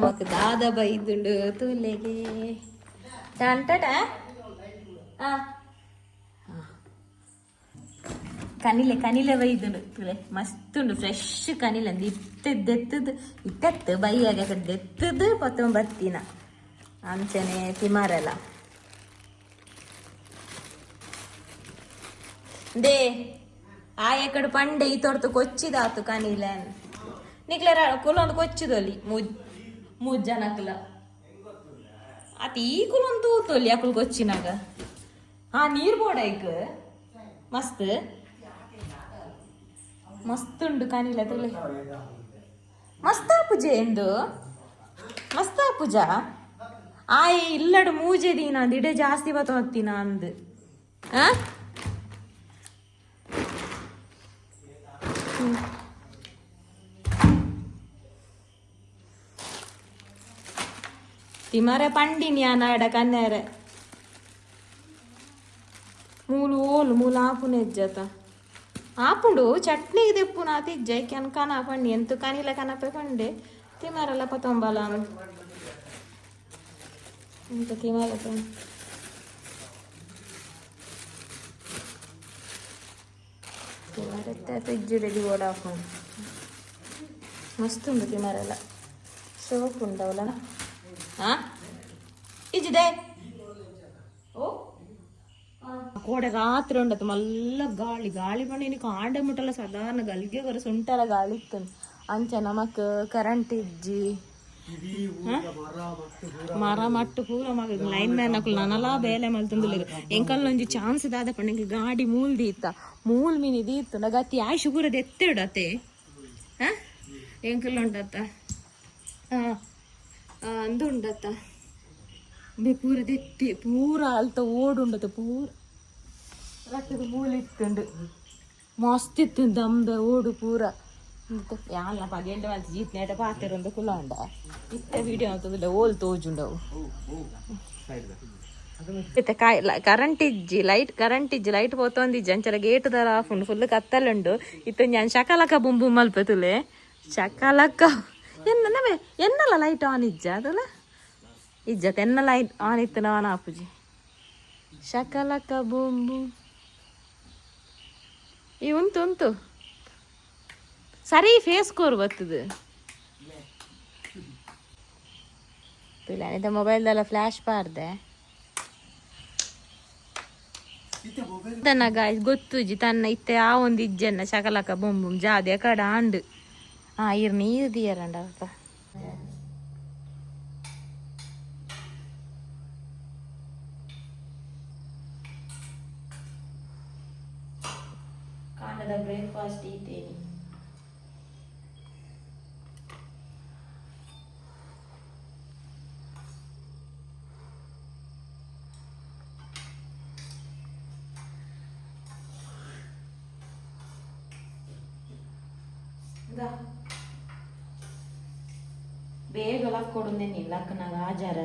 ನಮ್ಮಕ್ಕ ದಾದ ಬೈದುಂಡು ತುಲೆಗೆ ಟಂಟಟ ಆ ಕನಿಲೆ ಕನಿಲೆ ಬೈದುಂಡು ತುಲೆ ಮಸ್ತುಂಡು ಫ್ರೆಶ್ ಕನಿಲೆ ಅಂದ್ ಇತ್ತದ್ದೆತ್ತದು ಇತ್ತತ್ತು ಬೈಯಾಗ ಕಡ್ದೆತ್ತದು ಪತ್ತೊಂದು ಬತ್ತಿನ ಅಂಚನೆ ತಿಮಾರಲ್ಲ ದೇ ಆ ಎಕಡೆ ಪಂಡೆ ಈ ತೊಡ್ತು ಕೊಚ್ಚಿದಾತು ಕನಿಲೆ ನಿಕ್ಲೆ ಕುಲೊಂದು ಕೊಚ್ಚಿದೊಲಿ ಮುಜ್ ಮುಜ್ಜನಕ್ಲ ಅತ್ ಈ ಕುಲೊಂದು ತೂತೊಲಿ ಗೊಚ್ಚಿನಾಗ ಹಾ, ನೀರ್ ಬೋಡ ಈಗ ಮಸ್ತ್. ಮಸ್ತ್ ಉಂಡು ಕಾಣಿಲ್ಲ ತುಲೆ ಮಸ್ತ ಪೂಜೆ ಎಂದು ಮಸ್ತ ಪೂಜಾ? ಆಯ್, ಇಲ್ಲಡು ಮೂಜೆ ದೀನ ಅಂದ್ ಇಡೆ ಜಾಸ್ತಿ ಬತ್ತ ಹೋಗ್ತೀನ ಅಂದ್. ಆ? ತಿಮರೆ ಪಂಡಿನಿ ನಾಡ ಕನ್ನೆರೆ ಮೂಲು ಓಲು ಮೂಲು ಆಪುನ ಎಜ್ಜತ ಆಪುಂಡು ಚಟ್ನಿ ದೆಪ್ಪು ನಾ ತಿಜ್ಜೆ ಕೆನ್ ಕನ ಪಂಡಿ ಎಂತು ಕನಿಲ ಕನಪೆ ಪಂಡೆ ತಿಮರಲ್ಲ ಪತೊಂಬಲ ಅಂತ ತಿಮರ ತಿಮರತ್ತೆ ಫ್ರಿಜ್ ರೆಡಿ ಓಡ ಹಾಕೊಂಡು ಮಸ್ತ್ ಉಂಡು ತಿಮರೆಲ್ಲ ಸೋಪ್ ಉಂಡವಲ್ಲ ಹಾ ಇಜ್ಜಿದೆ ಓ ಕೋಡೆ ರಾತ್ರಿ ఉండదు మళ్ళా గాలి గాలి పడి నీకు ఆండ ముట్టల సాధారణ గలిగే వరకు ఉంటల గాలి ఇస్తుంది అంచ నమక్ కరెంట్ ఇజ్జి ಮರ ಮಟ್ಟು ಪೂರ ಮಗ ಲೈನ್ ಮ್ಯಾನ್ ಹಾಕಲು ನನಲಾ ಬೇಲೆ ಮಲ್ತಂದು లేదు ಎಂಕಲ್ ಒಂಜಿ ಚಾನ್ಸ್ ದಾದ ಪಂಡ ಗಾಡಿ ಮೂಲ್ ದೀತ ಮೂಲ್ ಮೀನಿ ದೀತು ನಗತ್ತಿ ಆ ಶುಗುರದ ಎತ್ತೆಡತೆ ಹ ಎಂಕಲ್ ಉಂಡತ್ತ ಹಾ ಅಂದು ಉಂಡತ್ತ ಬೆ ಪೂರ ದೆತ್ತಿ ಪೂರ ಅಲ್ತ ಓಡುಂಡತ ಪೂರ ರಟ್ಟದ ಮೂಲ ಇತ್ತುಂಡು ಮಸ್ತ್ ಇತ್ತು ದಂಬೆ ಓಡು ಪೂರ ಯಾಲ ಪಗೆಂಡ ಮಲ್ತ ಜೀತ್ ನೆಟ ಪಾತಿರೊಂದು ಕುಲ ಉಂಡ ಇತ್ತ ವಿಡಿಯೋ ಅಂತಂದ್ರೆ ಓಲ್ ತೋಜುಂಡವು ಇತ್ತೆ ಕರೆಂಟ್ ಇಜ್ಜಿ ಲೈಟ್ ಕರೆಂಟ್ ಇಜ್ಜಿ ಲೈಟ್ ಪೋತೊಂದಿಜ್ಜಿ ಅಂಚಲ ಗೇಟ್ ದರ ಆಫ್ ಉಂಡು ಫುಲ್ ಕತ್ತಲುಂಡು ಇತ್ತ ನಾನು ಶಕಲಕ ಬುಂಬು ಮಲ್ಪತುಲೆ ಶಕಲಕ ಎನ್ನ ನವೆ, ಎನ್ನಲ್ಲ ಲೈಟ್ ಆನ್ ಇಜ್ಜ, ಅದಲ್ಲ? ಇಜ್ಜ ಎನ್ನ ಲೈಟ್ ಆನ್ ಇತ್ತು ನಾನು ಆಪುಜಿ ಶಕಲಕ ಬೊಂಬು. ಈ ಉಂಟು ಉಂಟು. ಸರಿ ಫೇಸ್ ಕೋರ್ ಬರ್ತದೆ. ಇದು ಮೊಬೈಲ್ದೆಲ್ಲ ಫ್ಲ್ಯಾಶ್ ಪಾರ್ದೆ ತನ್ನ ಗಾಯ್ಸ್ ಗೊತ್ತುಜಿ ತನ್ನ ಇತ್ತೆ ಆ ಒಂದು ಇಜ್ಜನ್ನ, ಶಕಲಕ ಬೊಂಬು ಜಾದೆ ಕಡ ಆಂಡು ಆ ಇರ್ ನೀರು ದಿಯರಂಡ ಕಾಂಡದ ಬ್ರೇಕ್ಫಾಸ್ಟ್ ಇದ್ದೇನೆ ಬೇಗ ಲಕ್ಕೊಡುಂದೇನಿ ಲಕ್ಕನಾಗ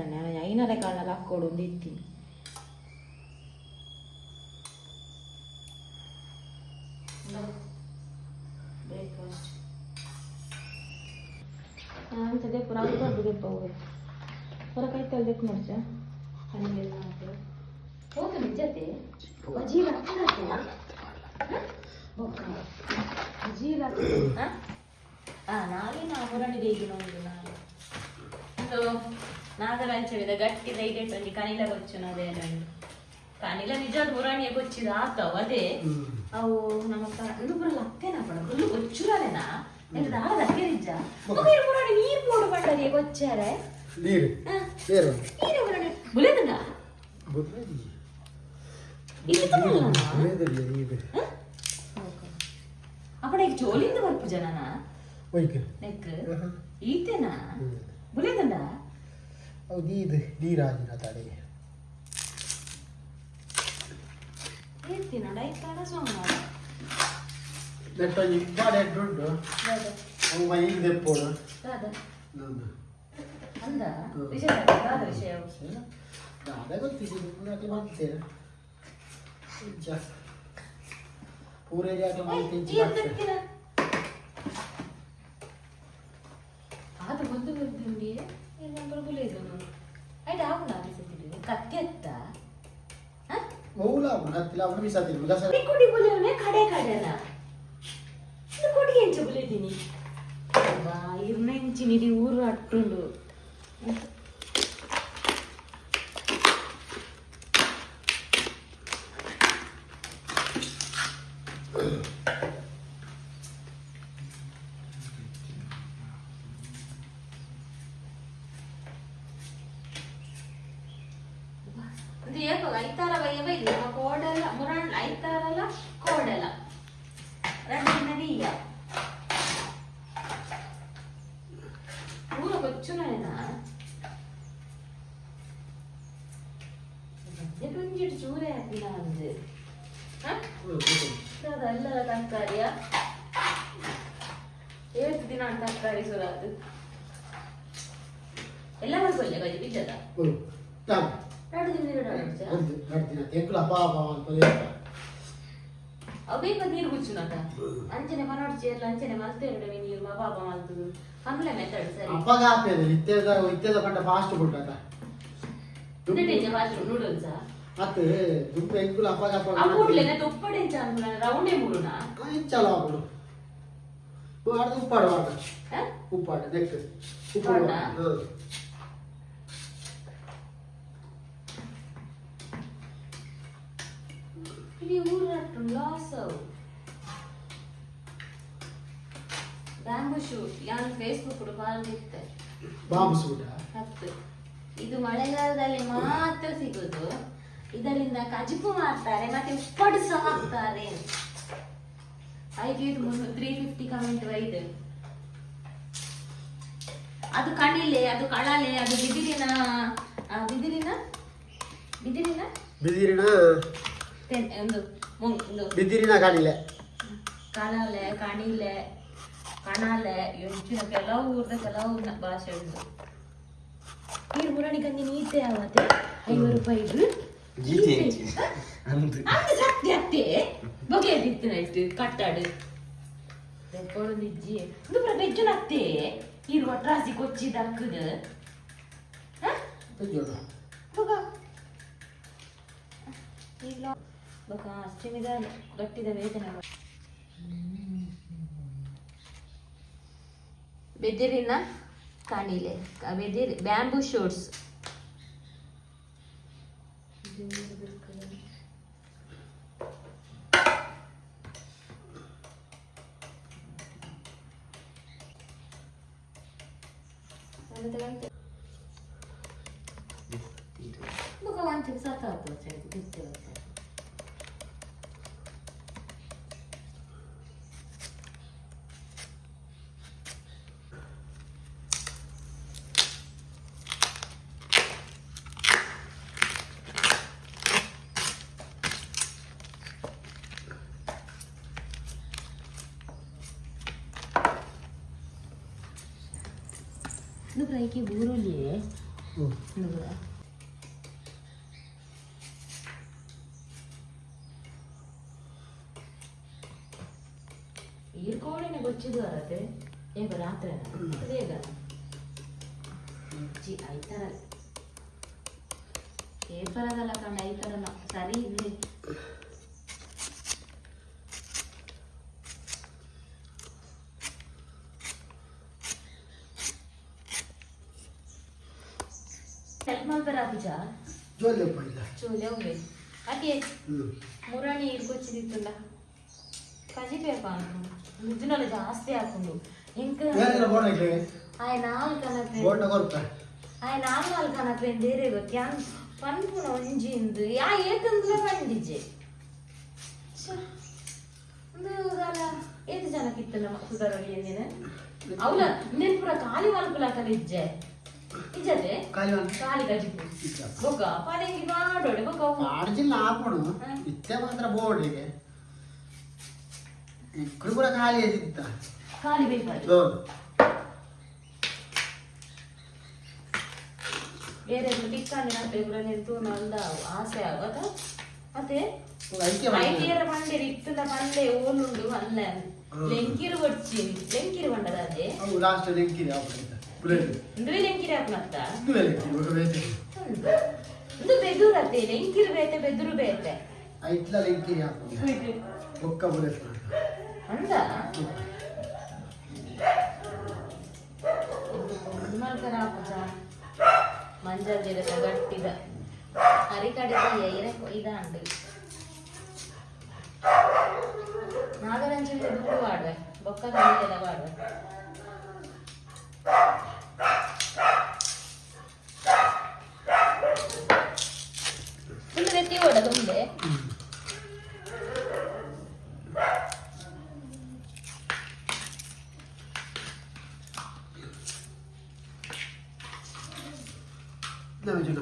ನಾನು ಐನರ ಕಾಲ ಲಕ್ಕೊಡುಂದು ಇತ್ತೀನಿ ಬ್ರೇಕ್ಫಾಸ್ಟ್ ದೆಪ್ಪು ನಾವು ದೊಡ್ಡ ದೆಪ್ಪ ಹೋಗಿ ಹೊರ ಕೈತಲ್ಲಿ ದೆಪ್ಪು ಮಾಡ್ಸ ಹಣ್ಣಿಗೆಲ್ಲ ಹಾಕಿ ಹೋಗ ನಿಜತೆ ಅಜೀರ ಅಜೀರ ಹಾಂ ನಾಳೆ ನಾವು ಹೊರಡಿದೆ ಈಗ ನೋಡಿ ನಾನು ಸೊ ಇದೆ ಗಟ್ಟಿ ಧೈರ್ಯ ಒಂಜಿ ಕನಿಲ ಗೊಚ್ಚು ಅದೇ ನಂಡು ಕನಿಲ ನಿಜ ಹುರಾಣಿಯ ಗೊಚ್ಚಿದ ಆತವ ಅದೇ ಅವು ನಮ್ಮ ಇದು ಬರಲ್ಲ ಅಕ್ಕೇನ ಪಡ ಹುಲ್ಲು ಮಗೇರು ಪುರಾಣಿ ನೀರು ಪೋಡು ಬಂಡರಿಗೆ ಗೊಚ್ಚಾರೆ. ನೀರು. ನೀರು ನೀರು ಹುರಾಣಿ ಬುಲೆದಂಗ ಇಲ್ಲಿ ತಗೊಳ್ಳಲ್ಲ ಬುಲೆದಲ್ಲ ನೀರು. ಅಪ್ಪಡ ಈಗ ಜೋಲಿಂದ ಬರ್ಪು ಜನನ? ನೆಕ್ ಈತೆನಾ? ಅವು ನೀರು ನೀರಾಜಿನ ತಡೆ ಹೇಳ್ತೀನ ಡೈತಾಡ ಸೋಮ ನೆಟ್ಟೊಂಜಿ ಗಾಡಿ ಉಂಟು ಅವು ಮೈಗೆ ದೆಪ್ಪೋಡು ದಾದ ನಂದು ಅಂದ ವಿಷಯ ದಾದ ವಿಷಯ ನಾಳೆ ಗೊತ್ತಿದ್ದು ಪೂರೈಕೆ ಮಾಡ್ತೇನೆ ನಿಜ ಪೂರೈಕೆ ಮಾಡ್ತೀನಿ तिला म्हणून विचारते मुला सर कोणी बोलव नाही खाड्या खाड्याला నువ్వు కొడి ఏం చెప్పలేదు తిని ఇరవై నుంచి నీది ఊరు ಮಾಡ್ಕೊಳ್ಳಿ ಗಜಿ ಬಿದ್ದದ oh tak ಎರಡು ದಿನ ಬಿಡ nanti nanti nanti aku apa apa apa ಅವೇಕ ನೀರು ಗುಚ್ಚುನಟ ಅಂಚನೆ ಮನೋಡ್ಚಿ ಎಲ್ಲ ಅಂಚನೆ ಮಲ್ತೇರುಡೆ ನೀರು ಮಾ ಪಾಪ ಮಲ್ತದು ಕಂಗ್ಲೆ ಮೆತ್ತಡ್ ಸರಿ apa gape ಅದು ಇತ್ತೆದ ಇತ್ತೆದ ಕಂಡ ಫಾಸ್ಟ್ ಬಿಟ್ಟದ ಇದೆಂಚ ಫಾಸ್ಟ್ ನೂಡಲ್ಸ್ ಮತ್ತೆ ದುಂಪ ಎಂಕುಲ ಅಪ್ಪ ಗಾಪ ಅಮ್ಮೂಡ್ಲೆನೆ ತುಪ್ಪಡೆ ಎಂಚ ಅನ್ಕುಲ ರೌಂಡೇ ಮೂಡುನ ಚಲೋ ಆಗ್ಬಿಡು ಅದು ಉಪ್ಪಾಡು ಆಗ ಹ? ಉಪ್ಪಾಡು ನೆಕ್ ಉಪ್ಪಾಡು ಊರಟ್ಟು ಲಾಸ್ ಅವು ಬ್ಯಾಂಬು ಶೂಟ್ ಯಾನ್ ಫೇಸ್ಬುಕ್ ಕಾಲ್ ಇತ್ತೆ ಬಾಂಬ್ ಸೂಟ ಹತ್ತು. ಇದು ಮಳೆಗಾಲದಲ್ಲಿ ಮಾತ್ರ ಸಿಗುದು. ಇದರಿಂದ ಕಜುಕು ಮಾಡ್ತಾರೆ ಮತ್ತೆ ಉಪ್ಪಡು ಸಹ ಹಾಕ್ತಾರೆ. ಐದು ಇದು ಮುನ್ನೂರು ತ್ರೀ ಫಿಫ್ಟಿ ಕಮೆಂಟ್ ಐದು. ಅದು ಕಣಿಲೆ ಅದು ಕಳಲೆ ಅದು ಬಿದಿರಿನ ಆ, ಬಿದಿರಿನ? ಬಿದಿರಿನ? ಬಿದಿರಿನ ಒಂದು ಒಂದು ಬಿದಿರಿನ ಕಾಣಿಲೆ ಕಾಣಲೆ ಕಣಿಲೆ ಕಣಲೆ ಹೆಚ್ಚಿನ ಕೆಲವು ಊರ್ದ ಕೆಲವು ಭಾಷೆ ಉಂಟು. ನೀರು ಮುರಣಿ ಕಂದಿ ನೀತೆ ಆವತ್ತೆ ಐವತ್ತು ರೂಪಾಯಿ ಗೀತೆ ಅಂದು. ಸತ್ಯ ಅತ್ತೆ. ಬಗೆ ಬಿತ್ತಿನ ಇಟ್ಟು ಕಟ್ಟಾಡು. ಕೊಡೊಂದಿಜ್ಜಿ ಒಂದು ಪುರ ಬೆಜ್ಜುನ ಅತ್ತೆ. ಇರುವ ಟ್ರಾಸಿ ಕೊಚ್ಚಿ ದಕ್ಕದ. ತೆಗಿಯೋಣ ಕಟ್ಟಿದ ಅಷ್ಟಮಿದ ಗಟ್ಟಿದ ವೇದನೆ ಬೆದಿರಿನ ಕಾಣಿಲೆ ಬೆದಿರಿ ಬ್ಯಾಂಬೂ ಶೂಟ್ಸ್. ಕೈಗೆ ಬೂರುಲಿ ಈರ್ಕೋಡಿನ ಗೊಚ್ಚಿದ್ದು ಬರತ್ತೆ ಈಗ ರಾತ್ರಿ ಬೇಗ ಮುಚ್ಚಿ ಐತರಲ್ಲ ಪೇಪರದಲ್ಲ ಕಂಡು ಐತರಲ್ಲ ಸರಿ ಇಲ್ಲಿ ಜೋಲೆ ಪೈಲ ಚೋಲೆ ಹೋಗಿ ಅದೇ ಮುರಾಣಿ ಇರ್ಕೊಚ್ಚಿದಿತ್ತಲ್ಲ ಕಜಿಬೇಕ ಮುದ್ದಿನಲ್ಲ ಜಾಸ್ತಿ ಹಾಕೊಂಡು ಬೋಣಕ್ಕೆ ಆಯ್ ಬೋಂಡ ಕೊರ್ಪ ಆಯ್ ನಾಲ್ ನಾಲ್ಕು ಅನಕ್ಕೆ ಬೇರೆ ಗೊತ್ತು. ಯಾನ್ ಪನ್ಪುನ ಒಂಜಿಂದು. ಯಾ ಏಕಂದ್ರೆ ಬಂದಿಜ್ಜೆ ಏತು ಜನಕ್ಕಿತ್ತು ನಮ್ಮ ಸುಧಾರಣೆ ಏನೇನ ಅವಳ ಇಜ್ಜದೆ ಕಾಲಿ ಖಾಲಿ ಗಜಿಪು ಬೊಕ್ಕ ಪನೆಂಗಿ ಮಾಡೋಡೆ ಬೊಕ್ಕ ಅವು ಆಡ್ಜಿಲ್ಲ ಹಾಕೋಣ ಇತ್ತೆ ಮಾತ್ರ ಬೋರ್ಡಿಗೆ ಇಕ್ಕಡು ಕೂಡ ಖಾಲಿ ಇದ್ದಿತ್ತ ಖಾಲಿ ಬೇಕು ಹೌದು ಬೇರೆ ಟಿಕ್ಕಾನಿ ನಾಟೆಗಳ ನಿಂತು ನಂದ ಆಸೆ ಆಗದ ಮತ್ತೆ ಐಕ್ಯ ಮಾಡಿ ಐಟಿಯರ ಬಂಡೆ ಇತ್ತದ ಪಲ್ಲೆ ಓಲುಂಡು ಅಲ್ಲ ಲೆಂಕಿರು ಕೊಡ್ಚಿ ಲೆಂಕಿರು ಬಂಡದ ಅದೇ ಅವು ಲಾಸ್ಟ್ ಲೆಂಕಿರಿ ಅವ್ರು ಉಂಡುವೆ ಲೆಂಕಿರಾಕ್ ಮತ್ತ ಉಂಡುವೆ ಲೆಂಕಿರು ಒಂದು ಬೇತೆ. ಒಂದು ಬೆದುರು ಅತ್ತೆ ಲೆಂಕಿರು ಬೇತೆ ಬೆದುರು ಬೇತೆ? ಐಟ್ಲ ಲೆಂಕಿರಿ ಹಾಕು. ಬೊಕ್ಕ ಬುಲೆ ಅಂದ ಮಲ್ಕರ ಹಾಕುಜ ಮಂಜಾದಿರ ಗಟ್ಟಿದ ಅರಿಕಡೆ ಏನೇ ಇದ ಅಂಡು ನಾಗರಂಜನ ಬಿಡು ಬಾಡುವೆ ಬೊಕ್ಕ ಕಣ್ಣಿಗೆಲ್ಲ ಬಾಡುವೆ ಫುಲ್ ಎತ್ತಿ ಓಡ ತುಂಬೆ ನಮ್ಮ ಜನ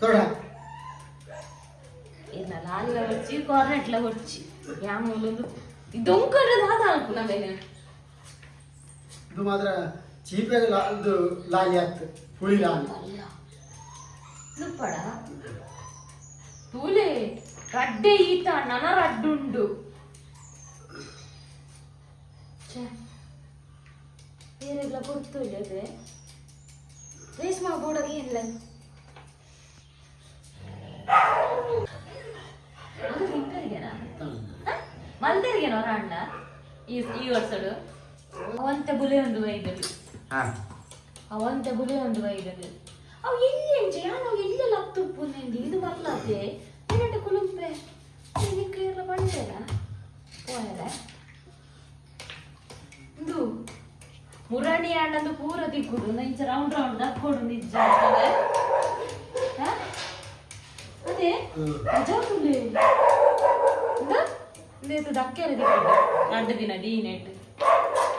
ತೊಡ ಇನ್ನ ಲಾಲಿಲ వచ్చి కోరనట్ల వచ్చి యామూలు దొంకడు దాదా అనుకున్నా నేను ಇದು ಮಾತ್ರ ಚೀಪಾಗಿ ಲಾ ಇದು ಲಾಲಿ ಆಗ್ತದೆ ಹುಳಿ ಲಾಲಿ ನುಪ್ಪಡ ತೂಲೆ ರಡ್ಡೆ ಈತ ನನ ರಡ್ಡುಂಡು ಛೆ, ಬೇರೆಲ್ಲ ಕೊಡ್ತುಳ್ಳದೆ ರೇಷ್ಮಾ ಬೋಡಗೆ ಇಲ್ಲ ಅದು ಹಿಂಗರಿಗೆನಾ ಮಲ್ದರಿಗೆನ ಅಣ್ಣ ಈ ಈ ವರ್ಷಡು ಅವಂತೆ ಬುಲೆ ಒಂದು ವೈದ್ಯರು ಅವಂತೆ ಬುಲೆ ಒಂದು ವೈದ್ಯರು ಅವು ಎಲ್ಲಿ ಯಾನು ಎಲ್ಲೆಲ್ಲ ತುಪ್ಪು ನೆಂದಿ ಇದು ಬರ್ಲಾದೆ ಏನಂటే ಕುಲುಂಪೆ ನಿಕ್ಕ ಎಲ್ಲ ಬಂಡೆಲ್ಲ ಹೋಯಲ್ಲ ಇದು ಮುರಾಣಿ ಅಣ್ಣಂದು ಪೂರ ದಿಕ್ಕುದು ಇಂಚ ರೌಂಡ್ ರೌಂಡ್ ದಕ್ಕೊಡು ನಿಜ ಅಂತಂದ್ರೆ. ಹ? ಅದೇ ಅಜಾಬುಲೆ ಇಂದೇತು ದಕ್ಕೆರೆ ದಿಕ್ಕುಡು ಎರಡು ದಿನ ಡಿ ನೆಟ್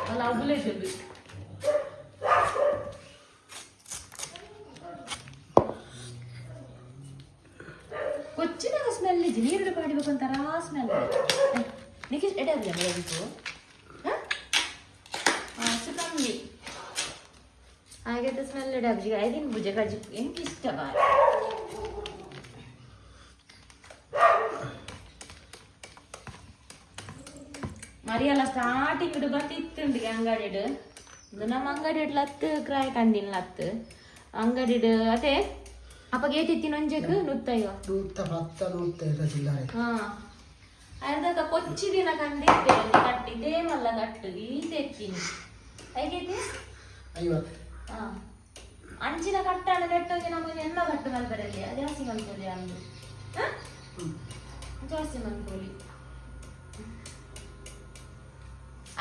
ಅಲ್ಲ ಅಬುಲೆ ಜಲ್ಲು ಕೊಚ್ಚಿನಾಗ ಸ್ಮೆಲ್ ಇದೆ ನೀರು ಮಾಡಬೇಕು ಒಂಥರ ಸ್ಮೆಲ್ ನಿಕ್ಕೆ ಎಡವಿಲ್ಲ ಬೆಳಗಿತ್ತು ಕಮ್ಮಿ ಹಾಗೆ ಸ್ಮೆಲ್ ಎಡಬ್ಜಿ ಐದಿನ ಭುಜ ಗಜ್ಜಿ ಎಂಗೆ ಇಷ್ಟ ಬಾ ಮರಿಯಲ್ಲ ಸ್ಟಾರ್ಟಿಂಗ್ ಬರ್ತಿತ್ತುಂಡು ಅಂಗಡಿಡು ಇದು ನಮ್ಮ ಅಂಗಡಿ ಲತ್ತು ಕ್ರಾಯ್ ಕಂದಿನ ಲತ್ತು ಅಂಗಡಿಡು ಅದೇ ಅಪ್ಪ ಗೇಟ್ ಇತ್ತಿನ ಒಂಜೆಕ್ ನುತ್ತಯ್ಯೋ ನೂತ್ತ ಹತ್ತ ನೂತ್ತ ಹಾ ಅದಕ್ಕ ಕೊಚ್ಚಿ ದಿನ ಕಂಡಿದ್ದೆ ಕಟ್ಟಿದ್ದೆ ಮಲ್ಲ ಕಟ್ಟು ಈ ತೆಕ್ಕಿನಿ ಹೇಗೈತಿ ಐವತ್ತು ಹಾ ಅಂಚಿನ ಕಟ್ಟಾಣ ಕಟ್ಟೋಗಿ ನಮಗೆ ಎನ್ನ ಕಟ್ಟು ಮಲ್ಬರಲ್ಲಿ ಜಾಸ್ತಿ ಮಲ್ಕೊಳ್ಳಿ ಅಂದು? ಜಾಸ್ತಿ ಮಲ್ಕೊಳ್ಳಿ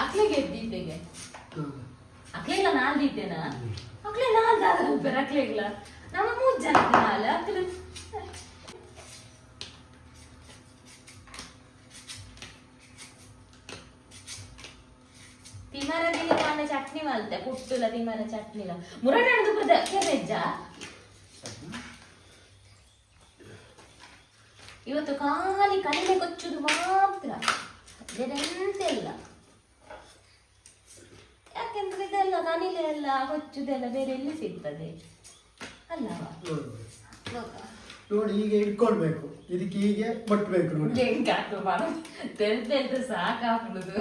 ಅಕ್ಲೆಗೆ ಎದ್ದಿದ್ದೆಗೆ ಹ್ಮ್. ನಾಲ್ ನಾಲ್ದಿದ್ದೇನ ಅಕ್ಲೆ ನಾಲ್ದಾದ ಅಕ್ಲೆಗ್ಲ ನಮ್ಮ ಮೂರ್ ಜನ ನಾಲ್ ಅಕ್ಲೆ. ತಿಮರ ದಿನ ಚಟ್ನಿ ಮಲ್ತೆ ಪುಟ್ಟುಲ ತಿಮರ ಚಟ್ನಿಲ ಮುರಡಣದು ಪದ ಕೆರೆಜ್ಜ ಇವತ್ತು ಖಾಲಿ ಕಡಿಮೆ ಕೊಚ್ಚುದು ಮಾತ್ರ. ಬೇರೆ ಎಂತ ಇದೆಲ್ಲ ಕನಿಲೆ ಎಲ್ಲ ಹೊಚ್ಚುದೆಲ್ಲ ಬೇರೆ ಎಲ್ಲಿ ಸಿಗ್ತದೆ? ಅಲ್ಲವಾ ನೋಡು. ಹೀಗೆ ಇಟ್ಕೊಳ್ಬೇಕು ಇದಕ್ಕೆ ಹೀಗೆ ಬಟ್ಬೇಕು ನೋಡಿ. ಹೆಂಗಾತು ಬಾಳ ತೆಲ್ ತೆಲ್ದು ಸಾಕಾಗ್ಬಿಡುದು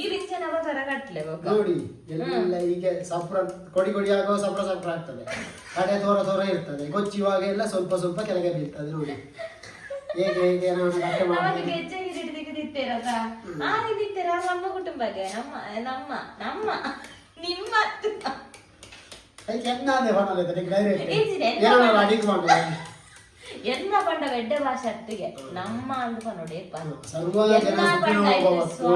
ಈ ರೀತಿ ನಮ್ಮ ತರ ಕಟ್ಲೆ ನೋಡಿ ಎಲ್ಲ ಹೀಗೆ ಸಪ್ರ ಕೊಡಿ ಕೊಡಿ ಆಗುವ ಸಪ್ರ ಸಪ್ರ ಆಗ್ತದೆ. ಕಡೆ ತೋರ ದೂರ ಇರ್ತದೆ. ಕೊಚ್ಚುವಾಗ ಎಲ್ಲ ಸ್ವಲ್ಪ ಸ್ವಲ್ಪ ಕೆಳಗೆ ಬೀಳ್ತದೆ ನೋಡಿ. ಹೇಗೆ ಹೇಗೆ ನಾನು ನಮಗೆ ಮಾಡಿ ಆ ರೀತಿರ ನಮ್ಮ ಕುಟುಂಬಕ್ಕೆ. ನಮ್ಮ ನಮ್ಮ ನಮ್ಮ. ನಿಮ್ಮ ಅದಕ್ಕೆ ಎನ್ನಾದೆ ಹೊಣಲೆ ಡೈರೆಕ್ಟ್ ಈಜಿದೆ, ಏನೋ ಅಡಿಗೆ ಮಾಡಿ ಎನ್ನ ಪಂಡ ವೆಡ್ಡ ಭಾಷೆ ಅತ್ತಿಗೆ? ನಮ್ಮ ಅಂದ್ಪ ನೋಡಿ ಸರ್ವ ಜನ ಸುಖಿನೋ ಭವಂತು.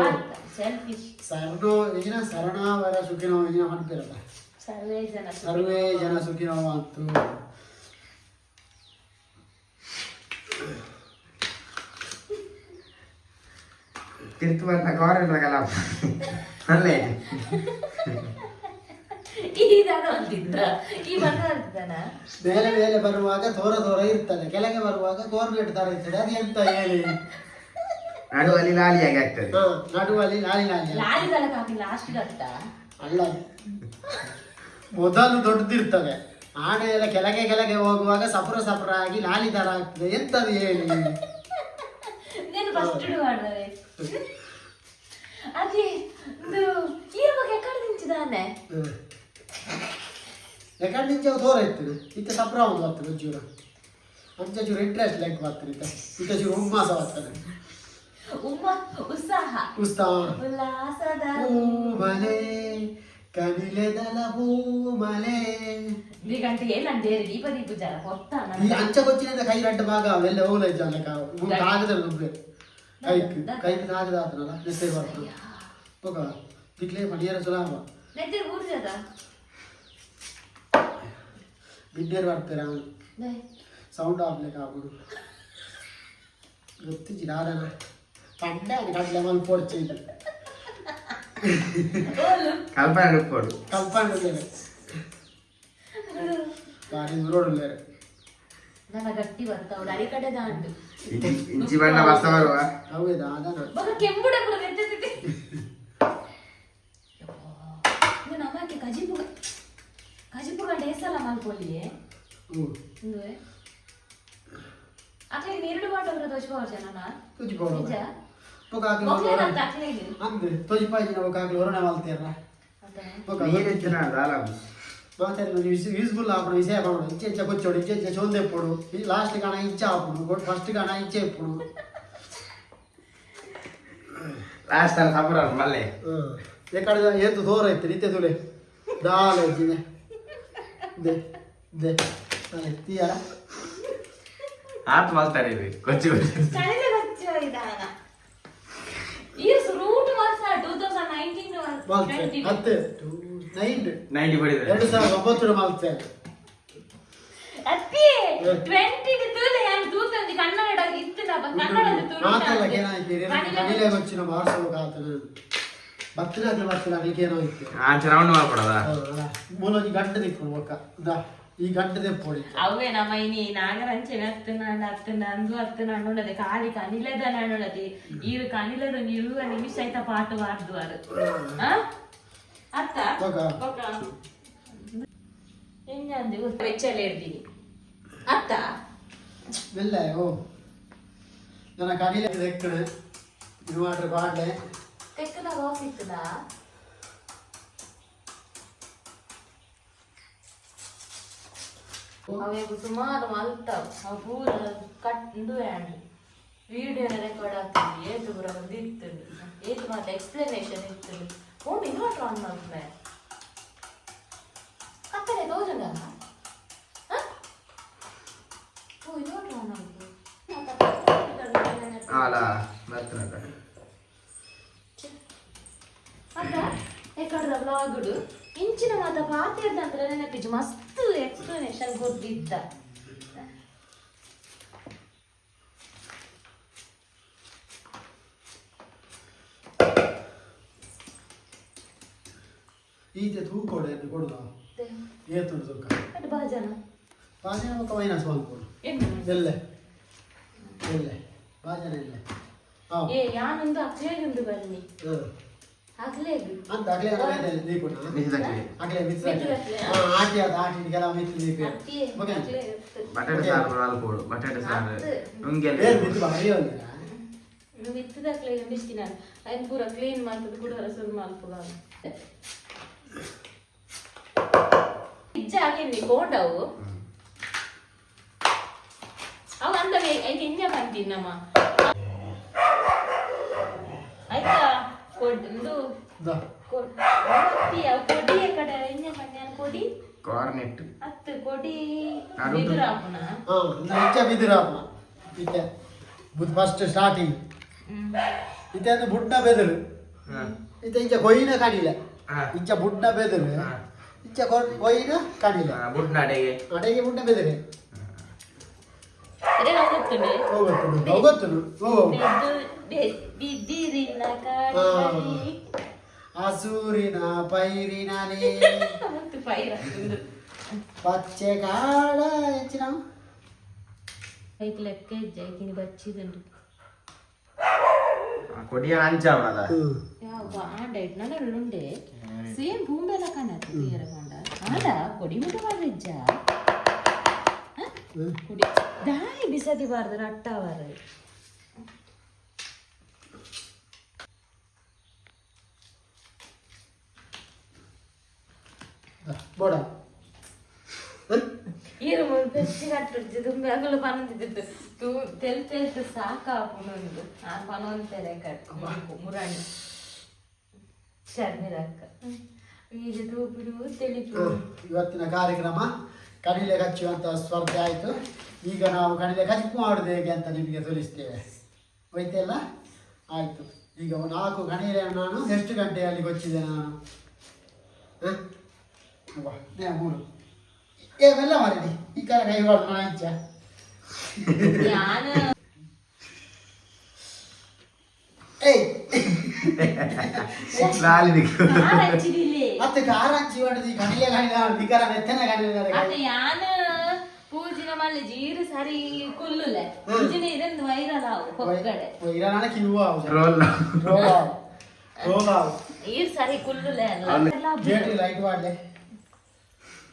ಸೆಲ್ಫಿಶ್ ಸರ್ವೋ ಯಜನ ಶರಣಾವರ ಸುಖಿನೋ ಯಜನ ಮಾಡ್ತಿರಲ್ಲ ಸರ್ವೇ ಜನ ಸುಖಿ. ಸರ್ವೇ ಜನ ಸುಖಿನೋ ಅಂತು. ತಿರ್ತು ಬಂದ ಗೋರೆಲ್ಲ ಕಲ ಅಲ್ಲೇ ಇದಾಗ ಅಂತಿದ್ದ ಈ ಬಂದ ಅಂತಿದ್ದಾನ ಮೇಲೆ ಮೇಲೆ ಬರುವಾಗ ತೋರ ತೋರ ಇರ್ತದೆ ಕೆಳಗೆ ಬರುವಾಗ ಗೋರ್ಮೆಂಟ್ ತರ ಇರ್ತದೆ ಅದು ಎಂತ ಹೇಳಿ ನಡುವಲ್ಲಿ ಲಾಲಿಯಾಗಿ ಆಗ್ತದೆ ಹಾ ನಡುವಲ್ಲಿ ಲಾಲಿ ಲಾಲಿ ಲಾರಿ ತಲಕ ಹಾಕಿ ಲಾಸ್ಟ್ ಆಗ್ತಾ ಅಲ್ಲ ಮೊದಲು ದೊಡ್ಡದಿರ್ತದೆ ಆನೆ ಎಲ್ಲ ಕೆಳಗೆ ಕೆಳಗೆ ಹೋಗುವಾಗ ಸಪುರ ಸಪುರ ಆಗಿ ಲಾಲಿ ತರ ಆಗ್ತದೆ ಎಂತದು ಹೇಳಿ నేను ఫస్ట్ వాడదే అది ఈయనకు ఎక్కడ దించుదానే ಹ್ಮ್. ಎಕಡೆಂಚೆ ದೂರ ಇರ್ತದೆ ಇತ್ತೆ ಸಪ್ರ ಒಂದು ಬರ್ತದೆ ಜೀವನ ಅಂಚ ಚೂರು ಇಂಟ್ರೆಸ್ಟ್ ಲೈಕ್ ಬರ್ತದೆ ಇತ್ತೆ ಇತ್ತೆ ಚೂರು ಉಮ್ಮಾಸ ಬರ್ತದೆ ಉತ್ಸಾಹ ಉತ್ಸಾಹ ಮಲೆ ಕನಿಲೆದಲ ಮಲೆ ನೀಗಂತ ಏನಂದೆ ದೀಪ ದೀಪ ಜಲ ಹೊತ್ತ ಈ ಅಂಚ ಕೊಚ್ಚಿನಿಂದ ಕೈ ರಡ್ಡ ಭಾಗ ಅವೆಲ್ಲ ಹೋಗ್ಲೈ ಜಾಲಕ ಕಾಗದಲ್ಲಿ ನುಗ್ಗೆ ಕೈಕ್ ಕೈಕ್ ಕಾಗದ ಆತನಲ್ಲ ನೆಸ್ಸೆ ಬರ್ತದೆ ಹೋಗ ದಿಕ್ಲೇ ಮಡಿಯರ ಸುಲಾಭ ನೆತ್ತೆ ಊರ್ಜದ కదా ಬಿಡ್ಡೇರು ಬರ್ತಾರೆ ಅವನು ಸೌಂಡ್ ಆಗ್ಲಿಕ್ಕೆ ಆಗ್ಬಿಡು ಗೊತ್ತಿಜ್ಜಿ ನಾರನ ಪಂಡ ಕಡ್ಲೆ ಮಲ್ ಪೋಡ್ಚಿ ಕಲ್ಪನೆ ನುಕ್ಕೋಡು ಕಂಪೌಂಡ್ ಉಳ್ಳೇರು ಬಾರಿ ರೋಡ್ ಉಳ್ಳೇರು ನನ್ನ ಗಟ್ಟಿ ಬರ್ತಾವಳು ಅಡಿ ಕಡೆ ದಾಂಡು ಇಂಚಿ గంట వేస్తాను అనుకోలే ಹ್ಞೂ నువ్వే అట్లా నీరుడు పాట ఒకరు దోచుకోవచ్చు అన్న ತುಜಿ ಪೋಡ నిజ ಪೋಕ ಹಾಕಿ మొక్కలేదంత అట్లేదు ಅಂದೆ ತುಜಿ ಪಾಯ್ಜಿನ ಪೋಕ ಹಾಕಿ ಹೊರಣ ಮಲ್ತೀರ ಪೋಕ ನೀರು ಎತ್ತಿನ ದಾಲ మాట్లాడు యూజ్ఫుల్ అప్పుడు విషయ పడు ఇచ్చే ఇచ్చే కూర్చోడు ఇచ్చే ఇచ్చే చూంది ఎప్పుడు లాస్ట్ కాన ఇచ్చే అప్పుడు ఫస్ట్ కాన ఇచ్చే ఎప్పుడు లాస్ట్ ಅಲ್ಲಿ ಸಪುರ ಮಲ್ಲೆ ఎక్కడ ఏతు దూరం అయితే నిత్య తులే దాలే జినే ದೆ ದೆ ನಾನು ಎತ್ತೀಯ ಆತ್ ಮಾಸ್ತಾರ ಇದೆ ಕೊಚ್ಚಿ ಕೊಚ್ಚಿ. ಸರಿದ ಬಚ್ಚ ಈ ರೂಟ್ ವರ್ಷ 2019 9 20 ಕನ್ನಡ ಇತ್ತು ನಾ ಕನ್ನಡದ ತೂರು ಮಾತಲ್ಲ ಬರ್ತೀನಿ ಆಗ್ಲಿ ಬರ್ತೀನಿ ಆಗ್ಲಿಕ್ಕೆ ರೌಂಡ್ ಮಾಡ್ಕೊಡೋದ? ಹೌದಲ್ಲ ಮೂಲೊಂದು ಗಂಟೆ ನಿಂತ್ಕೊಂಡು ದಾ ಈ ಗಂಟೆ ತೆಪ್ಪೋಡಿ ಅವೇ ನಮ್ಮ ಇನಿ ನಾಗರಂಚನೆ ಕಾಲಿ ಕನಿಲದ ನಾಂಡುಂಡದೆ ಈರು ಕನಿಲದ ಇರುವ ನಿಮಿಷ ಆಯ್ತ ಪಾಟು ಆಡ್ದು ಅದು ಅತ್ತ ಹೆಂಗಂದು ಬೆಚ್ಚಲೆ ಅತ್ತ ಬೆಲ್ಲ ಓ. ನನ್ನ ಕನಿಲ ಎಕ್ಕಡೆ ಇದು ತೆಕ್ಕನಾಗ ಆಫ್ ಇತ್ತದ ಅವಾಗ ಸುಮಾರು ಅಲ್ತಾವ್ ಕಟ್ ಪೂರ ಕಟ್ಟು ವಿಡಿಯೋ ರೆಕಾರ್ಡ್ ಆಗ್ತದೆ ಏತು ಬರ ಬಂದಿತ್ತು ಇರ್ತದೆ ಏತು ಎಕ್ಸ್ಪ್ಲನೇಷನ್ ಇತ್ತು ಓನ್ ಇನ್ವರ್ಟರ್ ಆನ್ ಮಾಡ್ತಾರೆ ಕತ್ತಲೆ ತೋರಣ ಓ ಇನ್ವರ್ಟರ್ ಆನ್ ಮಾಡ್ತಾರೆ ಅಲ್ಲ ಬರ್ತಾನೆ ಎಕ್ಕಡದ ಬ್ಲಾಗುಡು ಇಂಚಿನ ಮಾತ ಪಾತಿರ್ದಂದ್ರೆ ನೆನಪಿಜು ಮಸ್ತ್ ಎಕ್ಸ್ಪ್ಲನೇಷನ್ ಗೊತ್ತಿದ್ದ. ಈಚೆ ತೂ ಕೊಡು ಎಂದು ಕೊಡುದ ಏತುಡು ತೂಕ? ಅದು ಬಾಜನ. ಬಾಜನ ఒక ಮೈನಸ್ ಒನ್ ಕೊಡು. ಏನು ಎಲ್ಲೆ? ಎಲ್ಲೆ? ಬಾಜನ ಎಲ್ಲೆ? ಹಾಂ. ಏ ಯಾನೊಂದು ಅಕ್ಲೇಗುಂಡು ಬನ್ನಿ. ಹಾಂ బటాటే సారు రాలిపోడు బటాటే సారు నువ్వు ఇత్తది అట్లా ఎండిస్తున్నాను ఆయన కూర క్లీన్ మాల్పది కూడా రసం మాల్పు కాదు. ఇచ్చాకింది కోండవు అవు అంత ఎన్నే పంటిన్నామా ಕೊಡ್ ದಾ. ಕೊಡ್ ಅತ್ತಿ ಅವು ಕೊಡಿ ಕಾರ್ನೆಟ್. ಕೊಡಿ. ಅದು ಬಿದುರಾಪುನ ಹಾಂ ಇಚ್ಚ ಬಿದಿರಪ್ಪ ಇತ್ತೆ. ಬುದ್ ಫಸ್ಟ್ ಸ್ಟಾರ್ಟಿಂಗ್ ಇತ್ತೆ ಅಂದ್ರೆ ಬುಡ್ಡ ಬೆದರು. ಇತ್ತೆ ಇಂಚ ಕೊಯ್ನ ಕಾಣಿಲ್ಲ ಹಾ. ಇಂಚ ಬುಡ್ಡ ಬೆದರು. ಹಾ. ಇಂಚ ಕೊಯ್- ಕೊಯ್ನ ಕಾಣಿಲ್ಲ ಬುಡ್ ನಡೆಗೆ ಅಡೆಗೆ. ಬುಡ್ಡ ಬೆದರೆ. ಅದೇ ಹೋಗುತ್ತೇನೆ ಹೋಗುತ್ತುಂಡು ಹೋಗುತ್ತುಂಡು. ಓ. ಬಿದ್ದಿರಿನ ಕಾಡಿ ಹಸೂರಿನ ಪೈರಿನಲ್ಲಿ ಮತ್ತು ಪೈರ ತಿಂದು ಪಚ್ಚೆ ಕಾಡ ಹೆಚ್ಚಿನ ಐಕ್ ಲೆಕ್ಕ ಜೈಕಿನಿ ಬಚ್ಚಿದುಂಡು ಕೊಡಿಯ ಅಂಚಾವಣದ ಯಾವ ಆಂಡ ಇಟ್ನ ಉಂಡೆ ಸೇಮ್ ಭೂಮೆಲ್ಲ ಕಾಣತ್ತೆ ತೀರಗೊಂಡ ಆಂಡ ಕೊಡಿ ಮುಟ ಮಾಡ್ರಿಜ್ಜ ಕುಡಿ ದಾಯಿ ಬಿಸದಿ ಬಾರ್ದು ರಟ್ಟವರ ಬೋಡ. ಈರು ತುಂಬಿ ಅಗಲು ಪನಂದಿದ್ದು ತೂ ತೆಲ್ ತೆಲ್ತು ಸಾಕಾಪುನೊಂದು ಆ ಪನೊಂತೆರೆ ಕಟ್ಟು ಮುರಾಣಿ. ಶರ್ಮಿರಕ್ಕ ಈಗ ತೂಪಿಡು ತೆಲಿಪು ಇವತ್ತಿನ ಕಾರ್ಯಕ್ರಮ ಕಣಿಲೆ ಕಚ್ಚುವಂತ ಸ್ಪರ್ಧೆ ಆಯಿತು. ಈಗ ನಾವು ಕಣಿಲೆ ಕಚ್ಚು ಮಾಡುದು ಹೇಗೆ ಅಂತ ನಿಮಗೆ ತೋರಿಸ್ತೇವೆ ಹೋಯ್ತಲ್ಲ ಆಯಿತು. ಈಗ ನಾಲ್ಕು ಕಣಿಲೆ ನಾನು ಎಷ್ಟು ಗಂಟೆಯಲ್ಲಿ ಕೊಚ್ಚಿದೆ ನಾನು? ಮೂರು ಏ ಮೆಲ್ಲ ಮಾಡಿದಿ ಈ ಕಡೆ ಕೈ ಹೊಡೆದು ನಾನು ಇಚ್ಛೆ ಯಾನ ಏಯ್ ನಾಲಿ ದಿಕ್ಕು ಯಾರ ಹಚ್ಚಿದಿಲ್ಲಿ ಮತ್ತೆ ಕಾರ ಹಚ್ಚಿ ಹೊಡೆದು ಈ ಕಣಿಲೆ ಕಣಿಲೆ ಬಿಕರ ಮೆತ್ತನ ಕಣಿಲೆ ಅತ್ತೆ ಯಾನ ಪೂಜಿನ ಮಲ್ಲೆ ಜೀರು ಸರಿ ಕುಲ್ಲುಲೆ ಪೂಜಿನ ಇರಂದು ವೈರಲ್ ಆವು ಹೊಕ್ಕಡೆ ಇರಾನ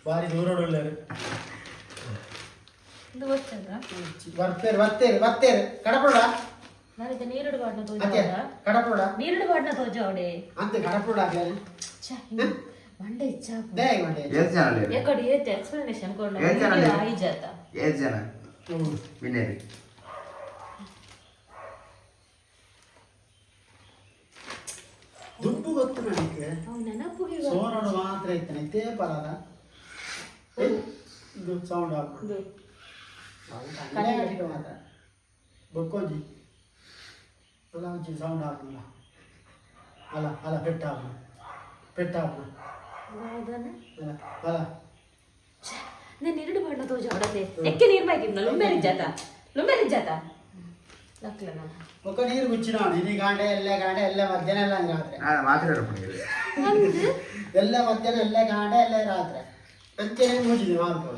ಕಿವ್ವ ರೋಲ್ ರೋಲ್ ಆವು ರೋಲ್ ಆವು ಈರ್ ಸರಿ ಕುಲ್ಲುಲೆ ಅಲ್ಲ ಎಲ್ಲ ಜೇಟಿ ಲೈಟ್ ಮಾಡ್ಲೆ ಬಾರಿ ದೂರ ಒಳ್ಳೆಯರು ಇದು ಗೊತ್ತದ ಬರ್ತೇರು ಬರ್ತೇರು ಬರ್ತೇರು ಕಡಪುಡ ನನಗೆ ನೀರುಡು ಬಾಡ್ನ ಅತ್ತೆ ತೋಜ ಕಡಪುಡ ನೀರುಡು ಬಾಡ್ನ ತೋಜ ಅವಡೆ ಅಂತೆ ಕಡಪುಡ ಆಗ್ಲಿ ಮಂಡೆ ಇಚ್ಛಾ ದೇ ಮಾಡಿ ಏಳು ಜನ ಅಲ್ಲಿ ಎಕಡೆ ಏತ್ ಎಕ್ಸ್ಪ್ಲನೇಷನ್ ಕೊಂಡು ಏನ್ ಜನ ಇಲ್ಲ? ಆಯಿ ಜಾತ ಏಳು ಜನ ಹ್ಮ್ ವಿನೇರಿ ದುಡ್ಡು ಗೊತ್ತು ನನಗೆ ಅವ್ ನೆನಪುಗೆ ಸೋನೋಡು ಮಾತ್ರ ಇತ್ತಾನೆ ಇತ್ತೇ ಪರದ ಇದು ಸೌಂಡ್ ಹಾಕು ಕಣ್ಣೇ ಕಟ್ಟಿಟ್ಟು ಮಾತ್ರ ಬೊಕ್ಕೊಂಜಿ ಅಲ್ಲ ಒಂಚಿ ಸೌಂಡ್ ಹಾಕಲ್ಲ ಅಲ್ಲ ಅಲ್ಲ ಪೆಟ್ಟ ಹಾಕು ಪೆಟ್ಟ ಹಾಕು ಅಲ್ಲ ಅಲ್ಲ నేను నిరుడు పడిన తోజ ఆడతే ఎక్కి నీరు బైకి లుంబేరి జాత లుంబేరి జాత లక్లన ಒಕ್ಕ ನೀರು ಮುಚ್ಚಿನವನು ಇಡೀ ಗಾಂಡೆ ಎಲ್ಲ ಗಾಂಡೆ ಎಲ್ಲ ಮಧ್ಯಾಹ್ನ ಎಲ್ಲ ಹಂಗೆ ರಾತ್ರಿ ನಾನು ಮಾತಾಡೋದು ಎಲ್ಲ ಮಧ್ಯಾಹ್ನ ಎಲ್ಲ ಗಾಂಡೆ ಅಂತ ಏನು ನೋಡಿದ್ವಿ ಮಾರ್ಕು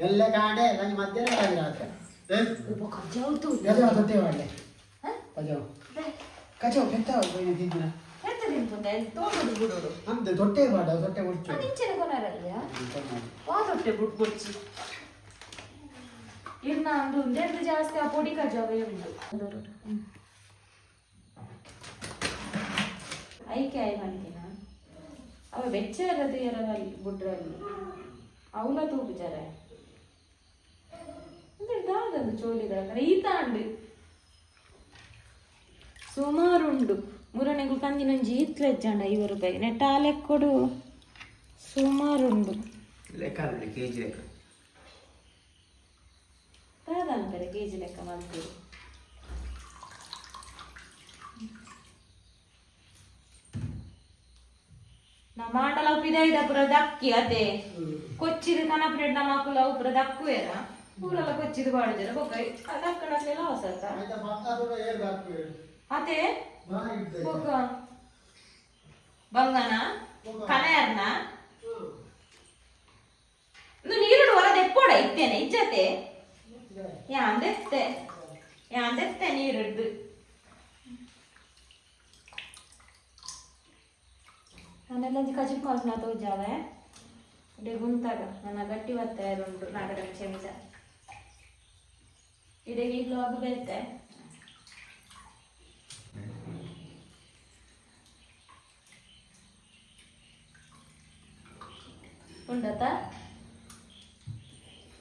ಎಲ್ಲ ಕಾಡೆ ಎಲ್ಲ ಮಧ್ಯಾಹ್ನ ಕಾಡಿರ ಆತ ಹಾಂ? ಕಜಾವ್ ತು ಕಜಾವ್ ತೊತ್ತೆ ಒಳ್ಳೆ ಕಜಾವ್ ಕಜಾವ್ ಎಂತ ದಿನ ಅಂತೆ ತೊಟ್ಟೆ ಮಾಡ ತೊಟ್ಟೆ ಮುಚ್ಚು. ತೊಟ್ಟೆ ಬುಟ್ ಮುಚ್ಚಿ. ಇನ್ನ ಒಂದು ಒಂದೆರಡು ಜಾಸ್ತಿ ಆ ಪುಡಿ ಕಜಾವೇ ಉಂಟು. ಐಕೆ ಐ ಮಾಡ್ತೀನ ಅವ ಬೆಚ್ಚ ಇರದು ಬುಡ್ರಲ್ಲಿ ಅವಲ ತೂಪು ಜರ ದಾದಂದು ಈ ತಾಂಡು ಸುಮಾರು ಉಂಡು ಮುರನೆಗೂ ಕಂದಿನೊಂಜಿ ಇತ್ಲೆಜ್ಜಂಡ ಐವತ್ತು ರೂಪಾಯಿಗೆ. ನೆಟ್ಟ ಲೆಕ್ಕ ಕೊಡು. ಸುಮಾರುಂಡು. ಲೆಕ್ಕ ಕೆ ಜಿ ಲೆಕ್ಕ. ಕಾದಂತಾರೆ ಕೆ ಜಿ ಲೆಕ್ಕ ಮಾಡ್ತೀವಿ. ಉಪ್ಪಿದ ಇದ ಪುರ ದಕ್ಕಿ ಅದೇ ಕೊಚ್ಚಿದ ನಮ್ಮ ಮಕ್ಕಳು ಅವು ಪುರ ದಕ್ಕುವೇರ ಪೂಲೆಲ್ಲ ಕೊಚ್ಚಿದ ಬಾಡಿದ್ರೆ ಬೊಕ್ಕ ಏನು ಅದೇ. ಬೊಕ್ಕ ಬಂಗನ ಕನೆಯರ್ನ ನೀರುಡು ಹೊರದ ಎಪ್ಪೋಡ ಇತ್ತೇನೆ ಇಜ್ಜತೆ ಯಾಂದೆತ್ತೆ ಯಾಂದೆತ್ತೆ ನೀರಿಡ್ದು ನಾನೆಲ್ಲ ಕಚಿಪ್ ಮಲ್ಸ್ನ ತೋಜಾವೆ ಇಡೆ ಗುಂತಾಗ. ನನ್ನ ಗಟ್ಟಿ ಒತ್ತ ಉಂಟು. ನಾಗರ ಕ್ಷಮಿಸ. ಈ ಬ್ಲಾಗ್ ಆಗಬೇಕೆ ಉಂಡತಾ?